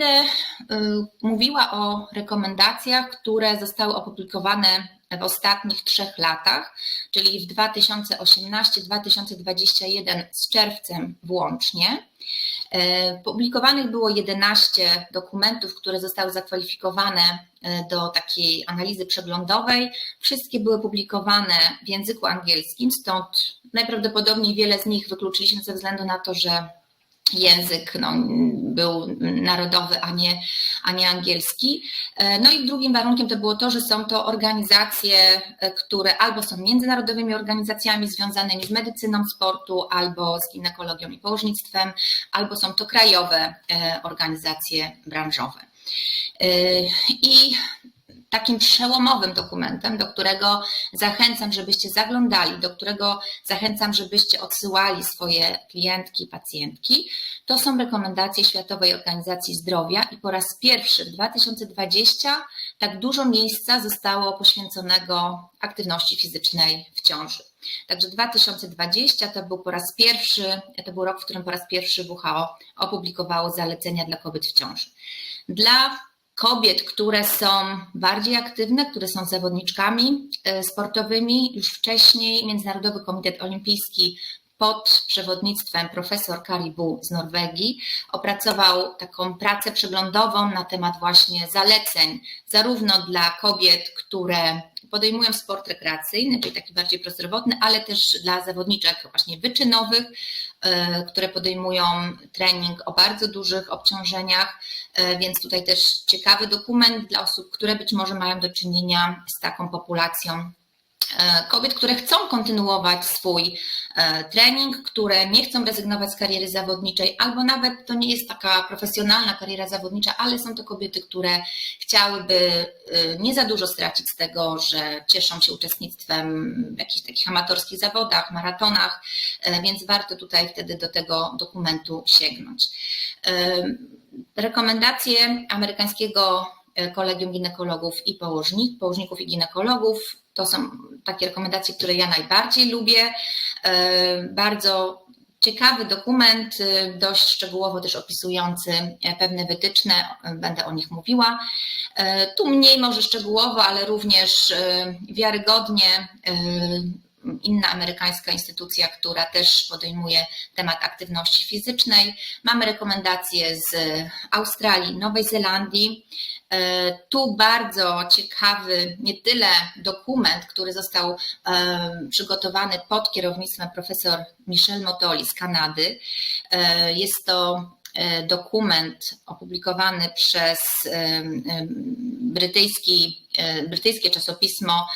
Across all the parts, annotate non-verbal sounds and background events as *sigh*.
Będę y, mówiła o rekomendacjach, które zostały opublikowane w ostatnich trzech latach, czyli w 2018-2021 z czerwcem włącznie. E, publikowanych było 11 dokumentów, które zostały zakwalifikowane e, do takiej analizy przeglądowej. Wszystkie były publikowane w języku angielskim, stąd najprawdopodobniej wiele z nich wykluczyliśmy ze względu na to, że język no, był narodowy, a nie, a nie angielski. E, no i drugim warunkiem to było to, że są to organizacje, e, które albo są międzynarodowymi organizacjami związanymi z medycyną sportu, albo z ginekologią i położnictwem, albo są to krajowe e, organizacje branżowe. I takim przełomowym dokumentem, do którego zachęcam, żebyście zaglądali, do którego zachęcam, żebyście odsyłali swoje klientki, pacjentki, to są rekomendacje Światowej Organizacji Zdrowia i po raz pierwszy w 2020 tak dużo miejsca zostało poświęconego aktywności fizycznej w ciąży. Także 2020 to był po raz pierwszy, to był rok, w którym po raz pierwszy WHO opublikowało zalecenia dla kobiet w ciąży. Dla kobiet, które są bardziej aktywne, które są zawodniczkami e, sportowymi. Już wcześniej Międzynarodowy Komitet Olimpijski pod przewodnictwem profesor Karibu z Norwegii opracował taką pracę przeglądową na temat właśnie zaleceń, zarówno dla kobiet, które podejmują sport rekreacyjny, czyli taki bardziej prozdrowotny, ale też dla zawodniczek właśnie wyczynowych, które podejmują trening o bardzo dużych obciążeniach, e, więc tutaj też ciekawy dokument dla osób, które być może mają do czynienia z taką populacją kobiet, które chcą kontynuować swój e, trening, które nie chcą rezygnować z kariery zawodniczej, albo nawet to nie jest taka profesjonalna kariera zawodnicza, ale są to kobiety, które chciałyby e, nie za dużo stracić z tego, że cieszą się uczestnictwem w jakichś takich amatorskich zawodach, maratonach, więc warto tutaj wtedy do tego dokumentu sięgnąć. Rekomendacje amerykańskiego Kolegium Ginekologów i Położnik, Położników i Ginekologów to są takie rekomendacje, które ja najbardziej lubię. E, bardzo ciekawy dokument, e, dość szczegółowo też opisujący e, pewne wytyczne, będę o nich mówiła. Tu mniej może szczegółowo, ale również wiarygodnie inna amerykańska instytucja, która też podejmuje temat aktywności fizycznej. Mamy rekomendacje z Australii, Nowej Zelandii. E, tu bardzo ciekawy nie tyle dokument, który został e, przygotowany pod kierownictwem profesor Michel Motoli z Kanady. E, jest to dokument opublikowany przez brytyjski, brytyjskie czasopismo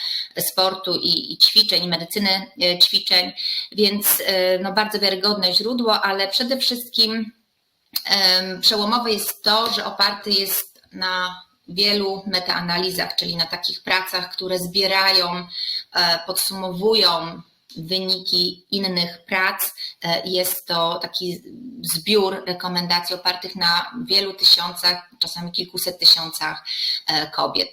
sportu i, i ćwiczeń, i medycyny ćwiczeń, więc no bardzo wiarygodne źródło, ale przede wszystkim przełomowe jest to, że oparty jest na wielu metaanalizach, czyli na takich pracach, które zbierają, e, podsumowują wyniki innych prac. E, jest to taki zbiór rekomendacji opartych na wielu tysiącach, czasami kilkuset tysiącach e, kobiet.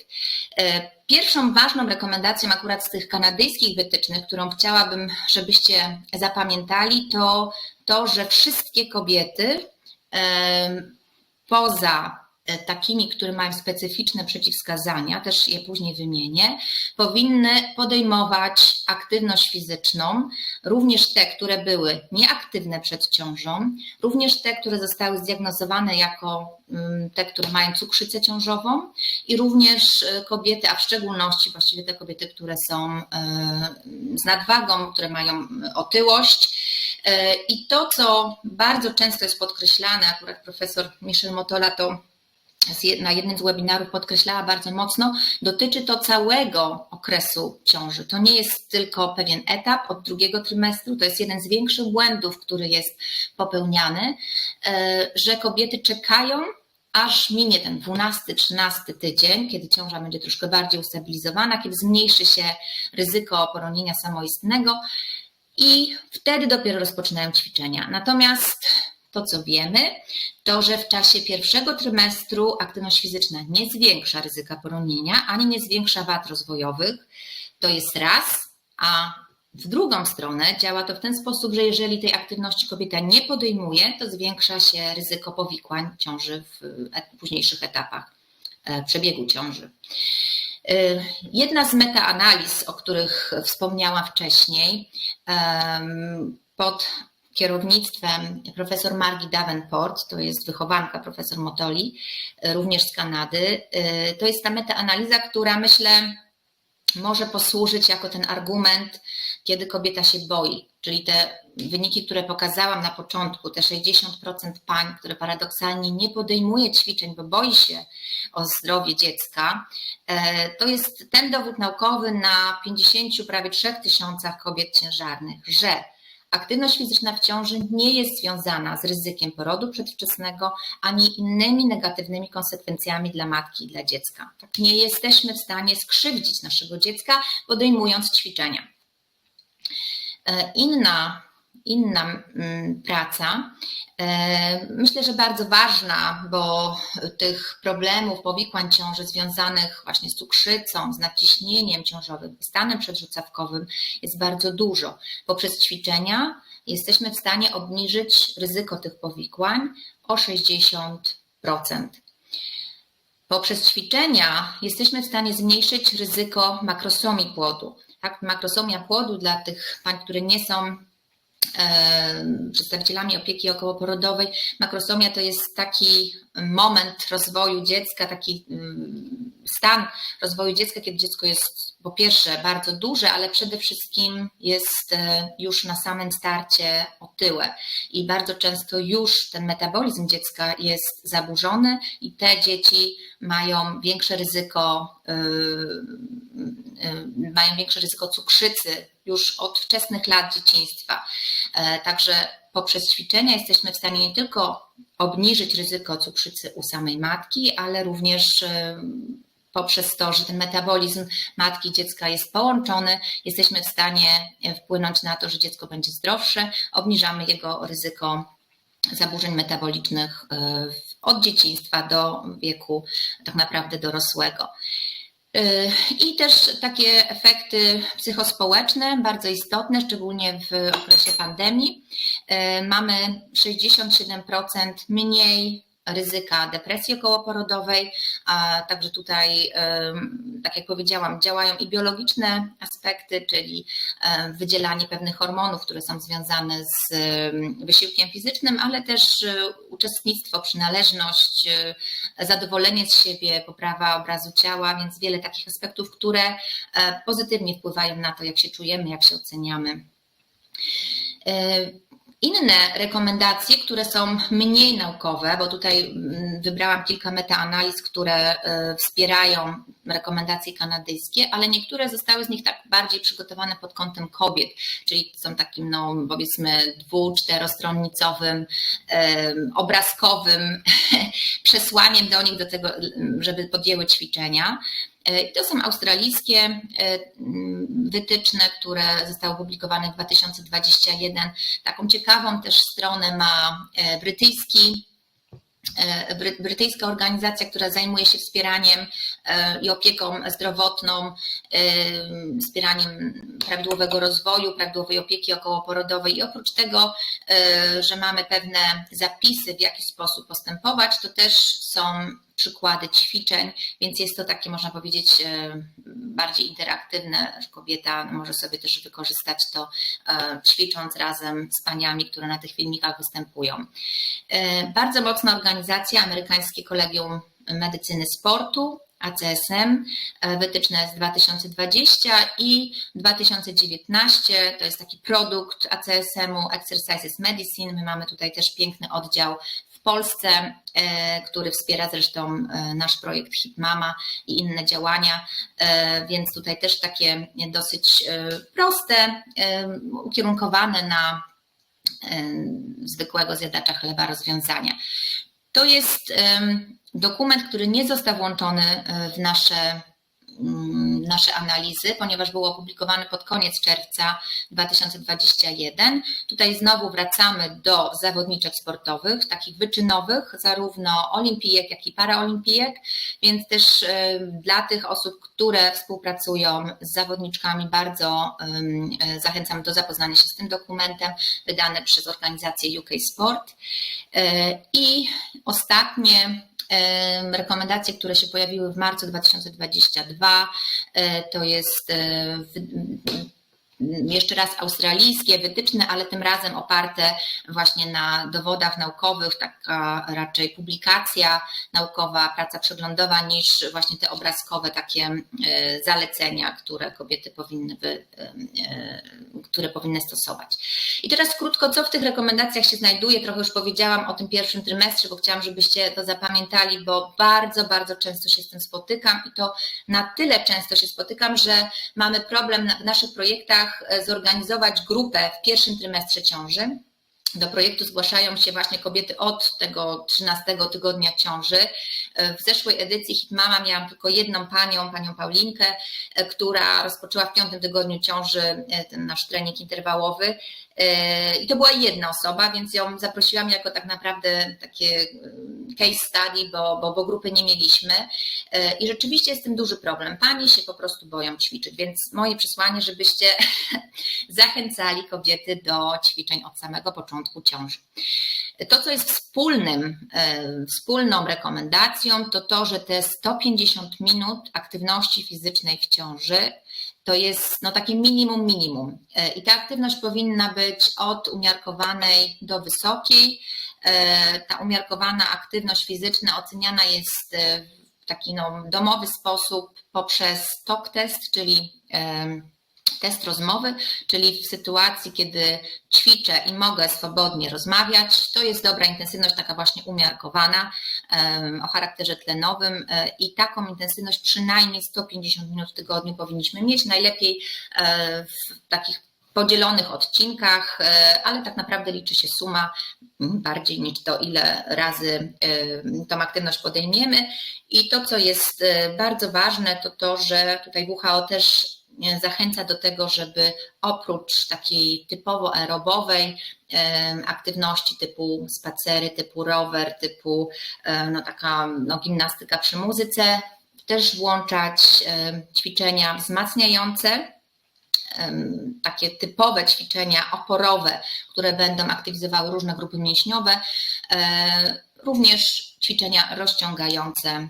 Pierwszą ważną rekomendacją akurat z tych kanadyjskich wytycznych, którą chciałabym, żebyście zapamiętali, to to, że wszystkie kobiety poza E, takimi, które mają specyficzne przeciwwskazania, też je później wymienię, powinny podejmować aktywność fizyczną, również te, które były nieaktywne przed ciążą, również te, które zostały zdiagnozowane jako mm, te, które mają cukrzycę ciążową i również e, kobiety, a w szczególności właściwie te kobiety, które są e, z nadwagą, które mają otyłość. I to, co bardzo często jest podkreślane, akurat profesor Michel Motola to na jednym z webinarów podkreślała bardzo mocno, dotyczy to całego okresu ciąży. To nie jest tylko pewien etap od drugiego trymestru, to jest jeden z większych błędów, który jest popełniany, e, że kobiety czekają, aż minie ten 12-13 tydzień, kiedy ciąża będzie troszkę bardziej ustabilizowana, kiedy zmniejszy się ryzyko poronienia samoistnego i wtedy dopiero rozpoczynają ćwiczenia. Natomiast to, co wiemy, to, że w czasie pierwszego trymestru aktywność fizyczna nie zwiększa ryzyka poronienia, ani nie zwiększa wad rozwojowych. To jest raz, a W drugą stronę działa to w ten sposób, że jeżeli tej aktywności kobieta nie podejmuje, to zwiększa się ryzyko powikłań ciąży w późniejszych etapach przebiegu ciąży. Jedna z metaanaliz, o których wspomniałam wcześniej, pod kierownictwem profesor Margi Davenport, to jest wychowanka profesor Motoli, również z Kanady. To jest ta metaanaliza, która myślę może posłużyć jako ten argument, kiedy kobieta się boi. Czyli te wyniki, które pokazałam na początku, te 60% pań, które paradoksalnie nie podejmuje ćwiczeń, bo boi się o zdrowie dziecka, e, to jest ten dowód naukowy na 50, prawie 3 tysiącach kobiet ciężarnych, że Aktywność fizyczna w ciąży nie jest związana z ryzykiem porodu przedwczesnego ani innymi negatywnymi konsekwencjami dla matki i dla dziecka. Tak, nie jesteśmy w stanie skrzywdzić naszego dziecka, podejmując ćwiczenia. E, inna inna mm, praca. E, myślę, że bardzo ważna, bo tych problemów, powikłań ciąży związanych właśnie z cukrzycą, z nadciśnieniem ciążowym, stanem przedrzucawkowym jest bardzo dużo. Poprzez ćwiczenia jesteśmy w stanie obniżyć ryzyko tych powikłań o 60%. Poprzez ćwiczenia jesteśmy w stanie zmniejszyć ryzyko makrosomii płodu. Tak, makrosomia płodu dla tych pań, które nie są przedstawicielami opieki okołoporodowej. Makrosomia to jest taki moment rozwoju dziecka, taki mm, stan rozwoju dziecka, kiedy dziecko jest po pierwsze bardzo duże, ale przede wszystkim jest e, już na samym starcie otyłe i bardzo często już ten metabolizm dziecka jest zaburzony i te dzieci mają większe ryzyko, e, e, mają większe ryzyko cukrzycy już od wczesnych lat dzieciństwa. Także poprzez ćwiczenia jesteśmy w stanie nie tylko obniżyć ryzyko cukrzycy u samej matki, ale również poprzez to, że ten metabolizm matki i dziecka jest połączony, jesteśmy w stanie wpłynąć na to, że dziecko będzie zdrowsze, obniżamy jego ryzyko zaburzeń metabolicznych e, od dzieciństwa do wieku tak naprawdę dorosłego. E, I też takie efekty psychospołeczne, bardzo istotne, szczególnie w okresie pandemii. E, mamy 67% mniej ryzyka depresji okołoporodowej, a także tutaj, tak jak powiedziałam, działają i biologiczne aspekty, czyli wydzielanie pewnych hormonów, które są związane z wysiłkiem fizycznym, ale też e, uczestnictwo, przynależność, e, zadowolenie z siebie, poprawa obrazu ciała, więc wiele takich aspektów, które e, pozytywnie wpływają na to, jak się czujemy, jak się oceniamy. Inne rekomendacje, które są mniej naukowe, bo tutaj mm, wybrałam kilka metaanaliz, które e, wspierają rekomendacje kanadyjskie, ale niektóre zostały z nich tak bardziej przygotowane pod kątem kobiet, czyli są takim, no powiedzmy, dwu, czterostronnicowym, obrazkowym *laughs* przesłaniem do nich do tego, żeby podjęły ćwiczenia. E, to są australijskie e, wytyczne, które zostały opublikowane w 2021. Taką ciekawą też stronę ma e, brytyjski brytyjska organizacja, która zajmuje się wspieraniem i opieką zdrowotną, wspieraniem prawidłowego rozwoju, prawidłowej opieki okołoporodowej i oprócz tego, że mamy pewne zapisy, w jaki sposób postępować, to też są przykłady ćwiczeń, więc jest to takie, można powiedzieć, bardziej interaktywne. Kobieta może sobie też wykorzystać to, ćwicząc razem z paniami, które na tych filmikach występują. Bardzo mocna organizacja, amerykańskie Kolegium Medycyny Sportu, ACSM, wytyczne z 2020 i 2019. To jest taki produkt ACSM-u Exercises Medicine. My mamy tutaj też piękny oddział Polsce, e, który wspiera zresztą e, nasz projekt HitMama i inne działania, e, więc tutaj też takie dosyć proste, ukierunkowane na zwykłego zjadacza chleba rozwiązania. To jest dokument, który nie został włączony w nasze nasze analizy, ponieważ był opublikowany pod koniec czerwca 2021. Tutaj znowu wracamy do zawodniczek sportowych, takich wyczynowych, zarówno olimpijek, jak i paraolimpijek, więc też dla tych osób, które współpracują z zawodniczkami, bardzo zachęcam do zapoznania się z tym dokumentem, wydany przez organizację UK Sport. E, I ostatnie rekomendacje, które się pojawiły w marcu 2022, e, to jest e, jeszcze raz australijskie wytyczne, ale tym razem oparte właśnie na dowodach naukowych, taka raczej publikacja naukowa, praca przeglądowa niż właśnie te obrazkowe takie e, zalecenia, które kobiety powinny, by, e, e, które powinny stosować. I teraz krótko, co w tych rekomendacjach się znajduje, trochę już powiedziałam o tym pierwszym trymestrze, bo chciałam, żebyście to zapamiętali, bo bardzo, bardzo często się z tym spotykam i to na tyle często się spotykam, że mamy problem w naszych projektach E, zorganizować grupę w pierwszym trymestrze ciąży. Do projektu zgłaszają się właśnie kobiety od tego 13 tygodnia ciąży. E, w zeszłej edycji Hitmama miałam tylko jedną panią, panią Paulinkę, e, która rozpoczęła w piątym tygodniu ciąży ten nasz trening interwałowy i to była jedna osoba, więc ją zaprosiłam jako tak naprawdę takie case study, bo, bo, bo grupy nie mieliśmy. I rzeczywiście jest tym duży problem. Panie się po prostu boją ćwiczyć, więc moje przesłanie, żebyście *laughs* zachęcali kobiety do ćwiczeń od samego początku ciąży. To, co jest wspólnym, wspólną rekomendacją, to to, że te 150 minut aktywności fizycznej w ciąży to jest no, takie minimum minimum. E, I ta aktywność powinna być od umiarkowanej do wysokiej. E, ta umiarkowana aktywność fizyczna oceniana jest e, w taki no, domowy sposób poprzez TOK test, czyli test rozmowy, czyli w sytuacji, kiedy ćwiczę i mogę swobodnie rozmawiać, to jest dobra intensywność, taka właśnie umiarkowana, o charakterze tlenowym e, i taką intensywność przynajmniej 150 minut w tygodniu powinniśmy mieć, najlepiej e, w takich podzielonych odcinkach, e, ale tak naprawdę liczy się suma bardziej niż to, ile razy tą aktywność podejmiemy. I to, co jest bardzo ważne, to to, że tutaj WHO też zachęca do tego, żeby oprócz takiej typowo aerobowej aktywności typu spacery, typu rower, typu no taka no, gimnastyka przy muzyce, też włączać ćwiczenia wzmacniające, takie typowe ćwiczenia oporowe, które będą aktywizowały różne grupy mięśniowe, e, również ćwiczenia rozciągające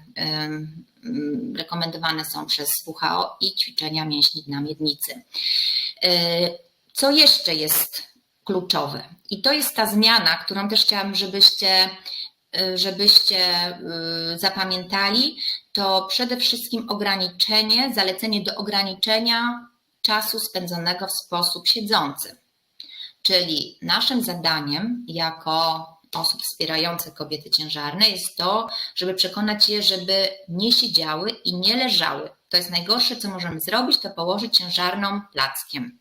rekomendowane są przez WHO i ćwiczenia mięśni dna miednicy. E, co jeszcze jest kluczowe? I to jest ta zmiana, którą też chciałam, żebyście, e, żebyście e, zapamiętali, to przede wszystkim ograniczenie, zalecenie do ograniczenia czasu spędzonego w sposób siedzący. Czyli naszym zadaniem jako osób wspierających kobiety ciężarne jest to, żeby przekonać je, żeby nie siedziały i nie leżały. To jest najgorsze, co możemy zrobić, to położyć ciężarną plackiem.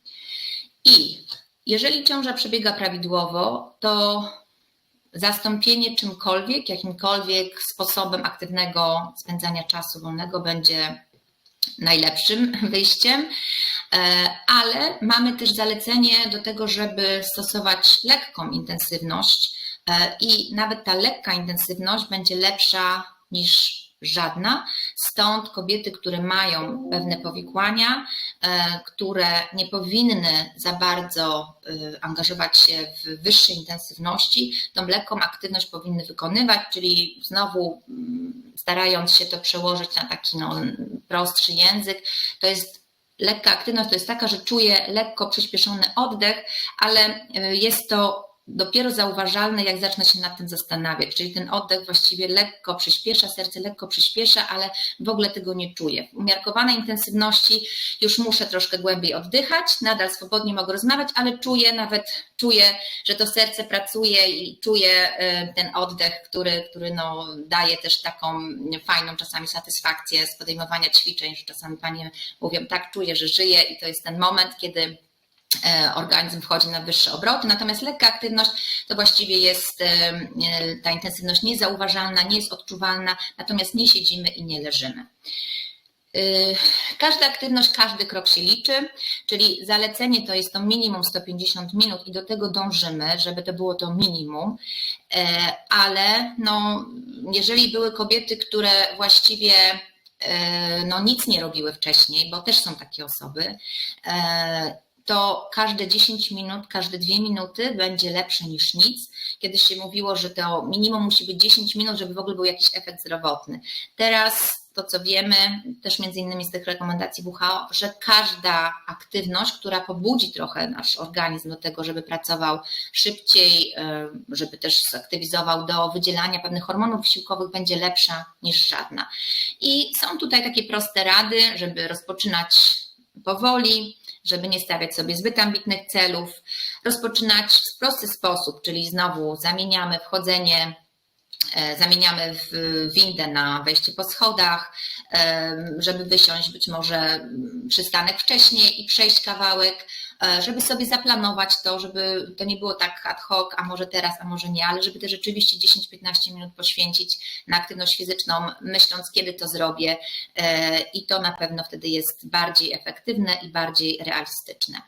I jeżeli ciąża przebiega prawidłowo, to zastąpienie czymkolwiek, jakimkolwiek sposobem aktywnego spędzania czasu wolnego będzie najlepszym *laughs* wyjściem, e, ale mamy też zalecenie do tego, żeby stosować lekką intensywność, i nawet ta lekka intensywność będzie lepsza niż żadna. Stąd kobiety, które mają pewne powikłania, e, które nie powinny za bardzo e, angażować się w wyższej intensywności, tą lekką aktywność powinny wykonywać, czyli znowu mm, starając się to przełożyć na taki no, prostszy język, to jest lekka aktywność to jest taka, że czuję lekko przyspieszony oddech, ale jest to dopiero zauważalne, jak zacznę się nad tym zastanawiać. Czyli ten oddech właściwie lekko przyspiesza, serce lekko przyspiesza, ale w ogóle tego nie czuję. W umiarkowanej intensywności już muszę troszkę głębiej oddychać, nadal swobodnie mogę rozmawiać, ale czuję, nawet czuję, że to serce pracuje i czuję y, ten oddech, który, który no, daje też taką fajną czasami satysfakcję z podejmowania ćwiczeń, że czasami panie mówią, tak, czuję, że żyję i to jest ten moment, kiedy organizm wchodzi na wyższe obroty, natomiast lekka aktywność to właściwie jest e, e, ta intensywność niezauważalna, nie jest odczuwalna, natomiast nie siedzimy i nie leżymy. Każda aktywność, każdy krok się liczy, czyli zalecenie to jest to minimum 150 minut i do tego dążymy, żeby to było to minimum, e, ale no, jeżeli były kobiety, które właściwie e, no, nic nie robiły wcześniej, bo też są takie osoby, e, to każde 10 minut, każde 2 minuty będzie lepsze niż nic. Kiedyś się mówiło, że to minimum musi być 10 minut, żeby w ogóle był jakiś efekt zdrowotny. Teraz to, co wiemy, też między innymi z tych rekomendacji WHO, że każda aktywność, która pobudzi trochę nasz organizm do tego, żeby pracował szybciej, żeby też zaktywizował do wydzielania pewnych hormonów wysiłkowych, będzie lepsza niż żadna. I są tutaj takie proste rady, żeby rozpoczynać powoli, żeby nie stawiać sobie zbyt ambitnych celów, rozpoczynać w prosty sposób, czyli znowu zamieniamy wchodzenie E, zamieniamy w windę na wejście po schodach, e, żeby wysiąść być może przystanek wcześniej i przejść kawałek, żeby sobie zaplanować to, żeby to nie było tak ad hoc, a może teraz, a może nie, ale żeby te rzeczywiście 10-15 minut poświęcić na aktywność fizyczną, myśląc, kiedy to zrobię i to na pewno wtedy jest bardziej efektywne i bardziej realistyczne.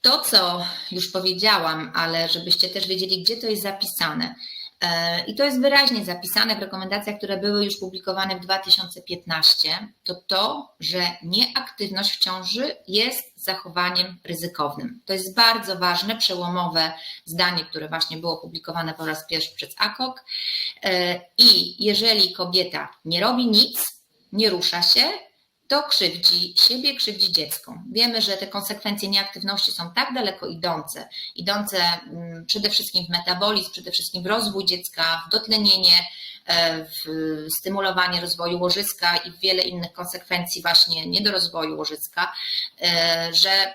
To, co już powiedziałam, ale żebyście też wiedzieli, gdzie to jest zapisane. E, I to jest wyraźnie zapisane w rekomendacjach, które były już publikowane w 2015, to to, że nieaktywność w ciąży jest zachowaniem ryzykownym. To jest bardzo ważne, przełomowe zdanie, które właśnie było publikowane po raz pierwszy przez AKOK. E, I jeżeli kobieta nie robi nic, nie rusza się, to krzywdzi siebie, krzywdzi dziecko. Wiemy, że te konsekwencje nieaktywności są tak daleko idące, idące mm, przede wszystkim w metabolizm, przede wszystkim w rozwój dziecka, w dotlenienie, e, w stymulowanie rozwoju łożyska i w wiele innych konsekwencji właśnie niedorozwoju łożyska, e, że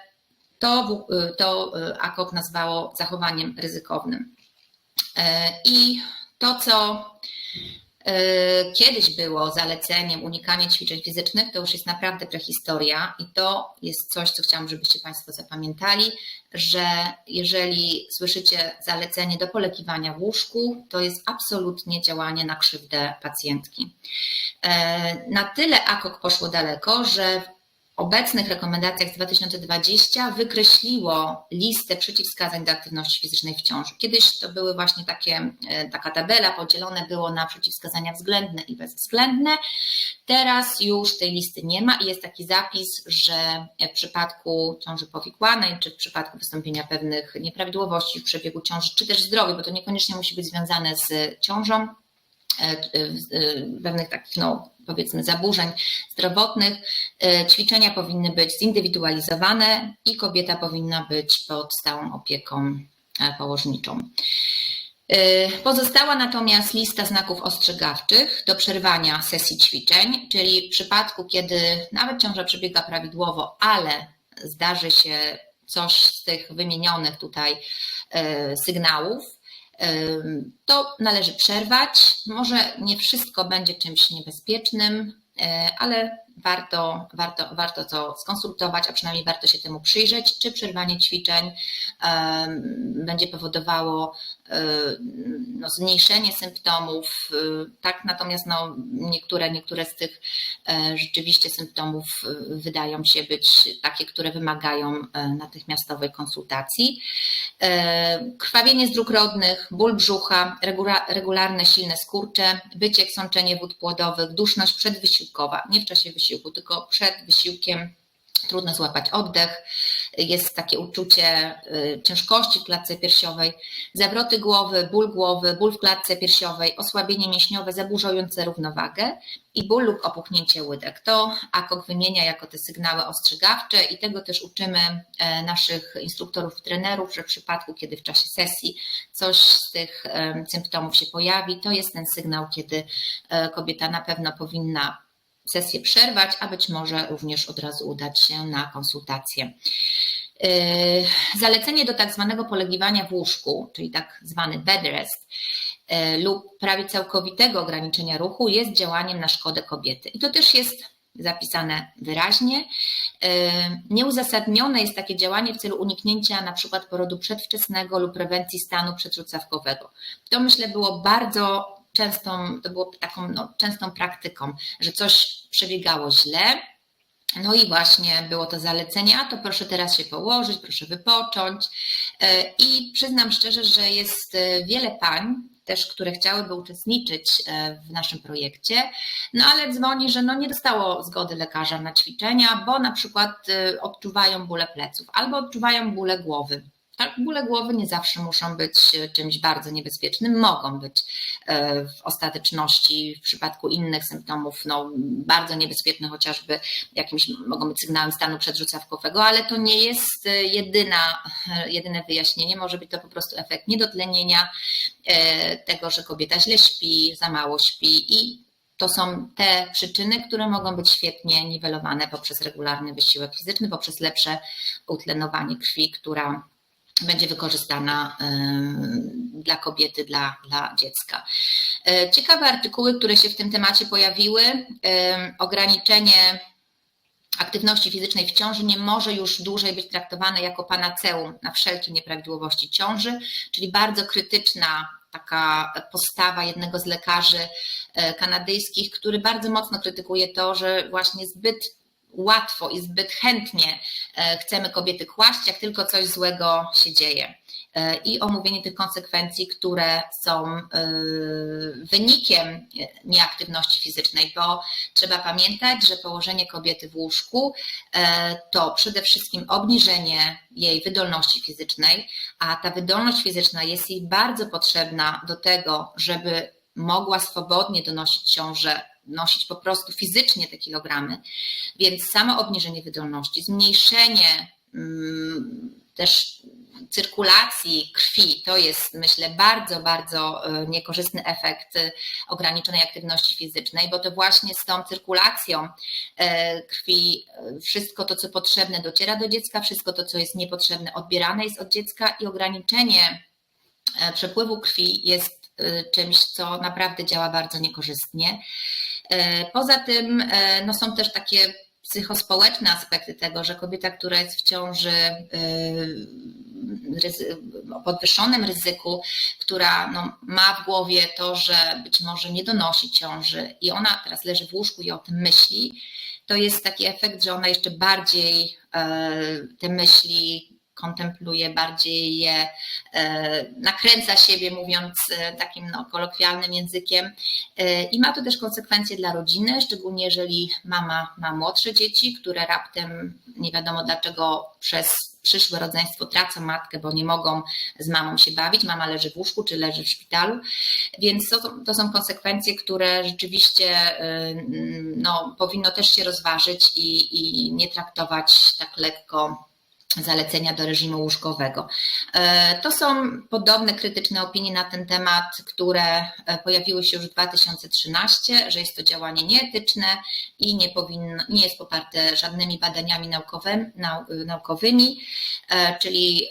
to, e, to AKOK nazwało zachowaniem ryzykownym. I to, co kiedyś było zaleceniem unikanie ćwiczeń fizycznych, to już jest naprawdę prehistoria i to jest coś, co chciałam, żebyście Państwo zapamiętali, że jeżeli słyszycie zalecenie do polekiwania w łóżku, to jest absolutnie działanie na krzywdę pacjentki. E, na tyle AKOK poszło daleko, że obecnych rekomendacjach z 2020 wykreśliło listę przeciwwskazań do aktywności fizycznej w ciąży. Kiedyś to były właśnie takie, e, taka tabela, podzielone było na przeciwwskazania względne i bezwzględne. Teraz już tej listy nie ma i jest taki zapis, że w przypadku ciąży powikłanej, czy w przypadku wystąpienia pewnych nieprawidłowości w przebiegu ciąży, czy też zdrowiu, bo to niekoniecznie musi być związane z ciążą, pewnych takich no, powiedzmy zaburzeń zdrowotnych, e, ćwiczenia powinny być zindywidualizowane i kobieta powinna być pod stałą opieką e, położniczą. E, pozostała natomiast lista znaków ostrzegawczych do przerwania sesji ćwiczeń, czyli w przypadku, kiedy nawet ciąża przebiega prawidłowo, ale zdarzy się coś z tych wymienionych tutaj sygnałów, to należy przerwać. Może nie wszystko będzie czymś niebezpiecznym, e, ale warto, warto, warto to skonsultować, a przynajmniej warto się temu przyjrzeć, czy przerwanie ćwiczeń będzie powodowało e, no, zmniejszenie symptomów. E, tak, natomiast no, niektóre, niektóre z tych rzeczywiście symptomów wydają się być takie, które wymagają natychmiastowej konsultacji. Krwawienie z dróg rodnych, ból brzucha, regularne silne skurcze, wyciek, sączenie wód płodowych, duszność przedwysiłkowa, nie w czasie wysiłku, tylko przed wysiłkiem. Trudno złapać oddech, jest takie uczucie y, ciężkości w klatce piersiowej, zawroty głowy, ból głowy, ból w klatce piersiowej, osłabienie mięśniowe zaburzające równowagę i ból lub opuchnięcie łydek. To AKOK wymienia jako te sygnały ostrzegawcze i tego też uczymy e, naszych instruktorów, trenerów, że w przypadku, kiedy w czasie sesji coś z tych symptomów się pojawi, to jest ten sygnał, kiedy e, kobieta na pewno powinna sesję przerwać, a być może również od razu udać się na konsultację. Yy, zalecenie do tak zwanego polegiwania w łóżku, czyli tak zwany bed rest yy, lub prawie całkowitego ograniczenia ruchu jest działaniem na szkodę kobiety. I to też jest zapisane wyraźnie. Yy, nieuzasadnione jest takie działanie w celu uniknięcia na przykład porodu przedwczesnego lub prewencji stanu przedrzucawkowego. To myślę było bardzo częstą, to było taką no, częstą praktyką, że coś przebiegało źle, no i właśnie było to zalecenie, a to proszę teraz się położyć, proszę wypocząć. E, I przyznam szczerze, że jest e, wiele pań, też, które chciałyby uczestniczyć e, w naszym projekcie, no ale dzwoni, że no nie dostało zgody lekarza na ćwiczenia, bo na przykład odczuwają bóle pleców albo odczuwają bóle głowy. Bóle głowy nie zawsze muszą być e, czymś bardzo niebezpiecznym, mogą być e, w ostateczności w przypadku innych symptomów no, bardzo niebezpieczne, chociażby jakimś mogą być sygnałem stanu przedrzucawkowego, ale to nie jest e, jedyna, jedyne wyjaśnienie. Może być to po prostu efekt niedotlenienia, tego, że kobieta źle śpi, za mało śpi i to są te przyczyny, które mogą być świetnie niwelowane poprzez regularny wysiłek fizyczny, poprzez lepsze utlenowanie krwi, która będzie wykorzystana dla kobiety, dla, dla dziecka. E, ciekawe artykuły, które się w tym temacie pojawiły. Ograniczenie aktywności fizycznej w ciąży nie może już dłużej być traktowane jako panaceum na wszelkie nieprawidłowości ciąży, czyli bardzo krytyczna taka postawa jednego z lekarzy e, kanadyjskich, który bardzo mocno krytykuje to, że właśnie zbyt łatwo i zbyt chętnie e, chcemy kobiety kłaść, jak tylko coś złego się dzieje. E, I omówienie tych konsekwencji, które są e, wynikiem nieaktywności fizycznej, bo trzeba pamiętać, że położenie kobiety w łóżku to przede wszystkim obniżenie jej wydolności fizycznej, a ta wydolność fizyczna jest jej bardzo potrzebna do tego, żeby mogła swobodnie donosić ciążę nosić po prostu fizycznie te kilogramy. Więc samo obniżenie wydolności, zmniejszenie mm, też cyrkulacji krwi, to jest myślę bardzo, bardzo e, niekorzystny efekt e, ograniczonej aktywności fizycznej, bo to właśnie z tą cyrkulacją e, krwi wszystko to, co potrzebne dociera do dziecka, wszystko to, co jest niepotrzebne odbierane jest od dziecka i ograniczenie przepływu krwi jest czymś, co naprawdę działa bardzo niekorzystnie. E, poza tym e, no są też takie psychospołeczne aspekty tego, że kobieta, która jest w ciąży e, o podwyższonym ryzyku, która no, ma w głowie to, że być może nie donosi ciąży i ona teraz leży w łóżku i o tym myśli, to jest taki efekt, że ona jeszcze bardziej te myśli kontempluje, bardziej je e, nakręca siebie, mówiąc e, takim no, kolokwialnym językiem. E, I ma to też konsekwencje dla rodziny, szczególnie jeżeli mama ma młodsze dzieci, które raptem nie wiadomo dlaczego przez przyszłe rodzeństwo tracą matkę, bo nie mogą z mamą się bawić. Mama leży w łóżku czy leży w szpitalu. Więc to, to są konsekwencje, które rzeczywiście no, powinno też się rozważyć i, i nie traktować tak lekko zalecenia do reżimu łóżkowego. E, to są podobne krytyczne opinie na ten temat, które e, pojawiły się już w 2013, że jest to działanie nieetyczne i nie, powinno, nie jest poparte żadnymi badaniami naukowymi, e, czyli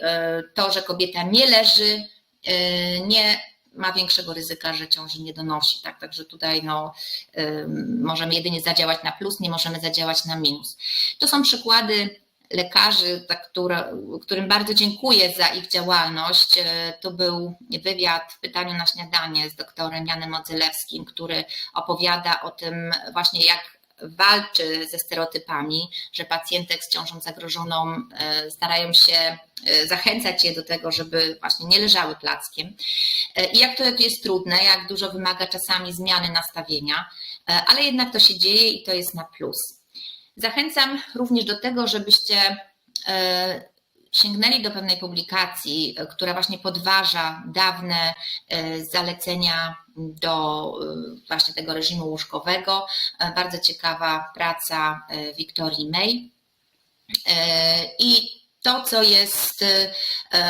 to, że kobieta nie leży, nie ma większego ryzyka, że ciąży nie donosi. Tak? Także tutaj no, możemy jedynie zadziałać na plus, nie możemy zadziałać na minus. To są przykłady lekarzy, które, którym bardzo dziękuję za ich działalność. E, to był wywiad w pytaniu na śniadanie z doktorem Janem Modzelewskim, który opowiada o tym właśnie jak walczy ze stereotypami, że pacjentek z ciążą zagrożoną e, starają się e, zachęcać je do tego, żeby właśnie nie leżały plackiem. I jak to jest trudne, jak dużo wymaga czasami zmiany nastawienia, ale jednak to się dzieje i to jest na plus. Zachęcam również do tego, żebyście e, sięgnęli do pewnej publikacji, e, która właśnie podważa dawne e, zalecenia do właśnie tego reżimu łóżkowego. Bardzo ciekawa praca Wiktorii May. I to, co jest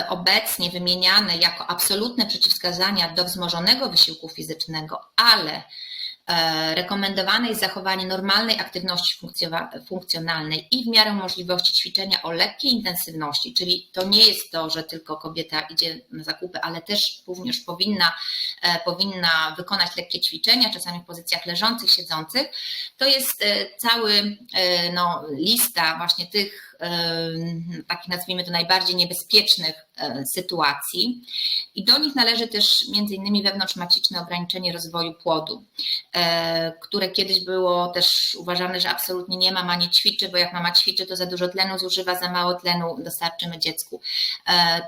obecnie wymieniane jako absolutne przeciwwskazania do wzmożonego wysiłku fizycznego, ale rekomendowane jest zachowanie normalnej aktywności funkcjonalnej i w miarę możliwości ćwiczenia o lekkiej intensywności, czyli to nie jest to, że tylko kobieta idzie na zakupy, ale też również powinna, e, powinna wykonać lekkie ćwiczenia, czasami w pozycjach leżących, siedzących. To jest e, cały no, lista właśnie tych takich nazwijmy to najbardziej niebezpiecznych sytuacji i do nich należy też między innymi wewnątrzmaciczne ograniczenie rozwoju płodu, które kiedyś było też uważane, że absolutnie nie ma, ma nie ćwiczy, bo jak mama ćwiczy, to za dużo tlenu zużywa, za mało tlenu dostarczymy dziecku.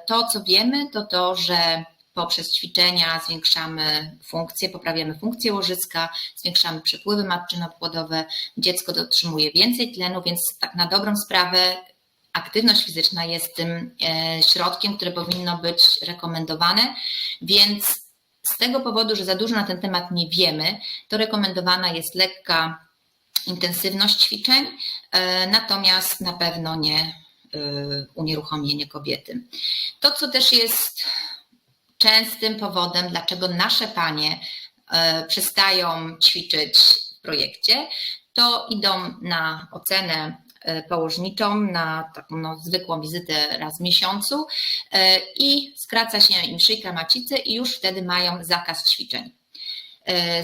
To, co wiemy, to to, że poprzez ćwiczenia zwiększamy funkcję, poprawiamy funkcję łożyska, zwiększamy przepływy matczyno-płodowe, dziecko dotrzymuje więcej tlenu, więc tak na dobrą sprawę aktywność fizyczna jest tym e, środkiem, które powinno być rekomendowane, więc z tego powodu, że za dużo na ten temat nie wiemy, to rekomendowana jest lekka intensywność ćwiczeń, e, natomiast na pewno nie e, unieruchomienie kobiety. To, co też jest częstym powodem, dlaczego nasze panie e, przestają ćwiczyć w projekcie, to idą na ocenę e, położniczą, na taką no, zwykłą wizytę raz w miesiącu e, i skraca się im szyjka macicy i już wtedy mają zakaz ćwiczeń.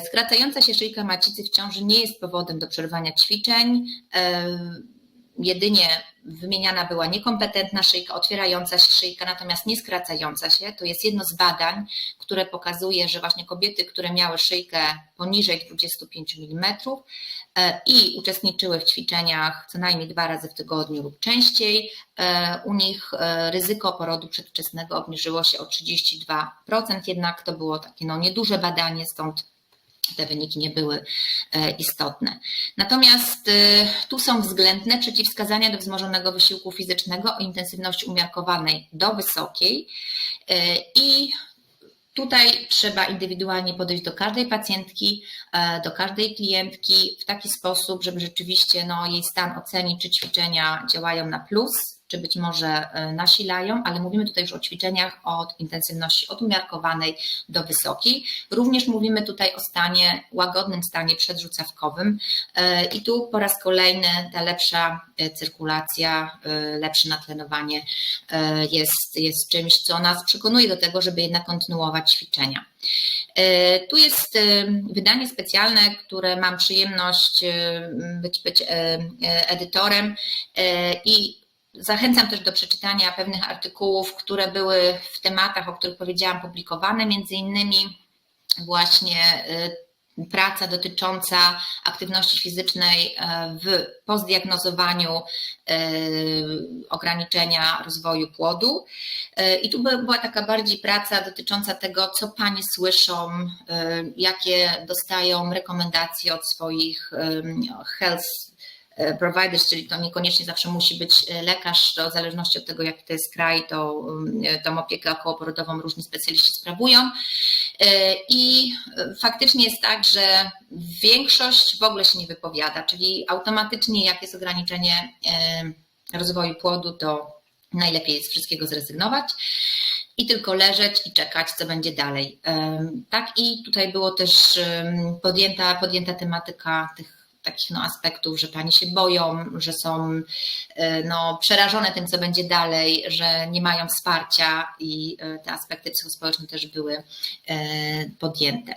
Skracająca się szyjka macicy w ciąży nie jest powodem do przerwania ćwiczeń jedynie wymieniana była niekompetentna szyjka, otwierająca się szyjka, natomiast nie skracająca się. To jest jedno z badań, które pokazuje, że właśnie kobiety, które miały szyjkę poniżej 25 mm e, i uczestniczyły w ćwiczeniach co najmniej dwa razy w tygodniu lub częściej, e, u nich e, ryzyko porodu przedwczesnego obniżyło się o 32%, jednak to było takie no, nieduże badanie, stąd te wyniki nie były e, istotne. Natomiast e, tu są względne przeciwwskazania do wzmożonego wysiłku fizycznego o intensywności umiarkowanej do wysokiej e, i Tutaj trzeba indywidualnie podejść do każdej pacjentki, do każdej klientki w taki sposób, żeby rzeczywiście no, jej stan ocenić, czy ćwiczenia działają na plus, czy być może e, nasilają, ale mówimy tutaj już o ćwiczeniach od intensywności od umiarkowanej do wysokiej. Również mówimy tutaj o stanie, łagodnym stanie przedrzucawkowym e, i tu po raz kolejny ta lepsza e, cyrkulacja, lepsze natlenowanie jest, jest czymś, co nas przekonuje do tego, żeby jednak kontynuować ćwiczenia. Tu jest wydanie specjalne, które mam przyjemność być, być edytorem i Zachęcam też do przeczytania pewnych artykułów, które były w tematach, o których powiedziałam, publikowane, między innymi właśnie y, praca dotycząca aktywności fizycznej y, w postdiagnozowaniu y, ograniczenia rozwoju płodu. I tu była taka bardziej praca dotycząca tego, co panie słyszą, jakie dostają rekomendacje od swoich health E, providers, czyli to niekoniecznie zawsze musi być e, lekarz, to w zależności od tego, jaki to jest kraj, to mm, tą opiekę okołoporodową różni specjaliści sprawują. E, I faktycznie jest tak, że większość w ogóle się nie wypowiada, czyli automatycznie jak jest ograniczenie rozwoju płodu, to najlepiej jest wszystkiego zrezygnować i tylko leżeć i czekać, co będzie dalej. Tak, i tutaj było też podjęta, podjęta tematyka tych takich no, aspektów, że pani się boją, że są e, no, przerażone tym, co będzie dalej, że nie mają wsparcia i e, te aspekty psychospołeczne też były e, podjęte.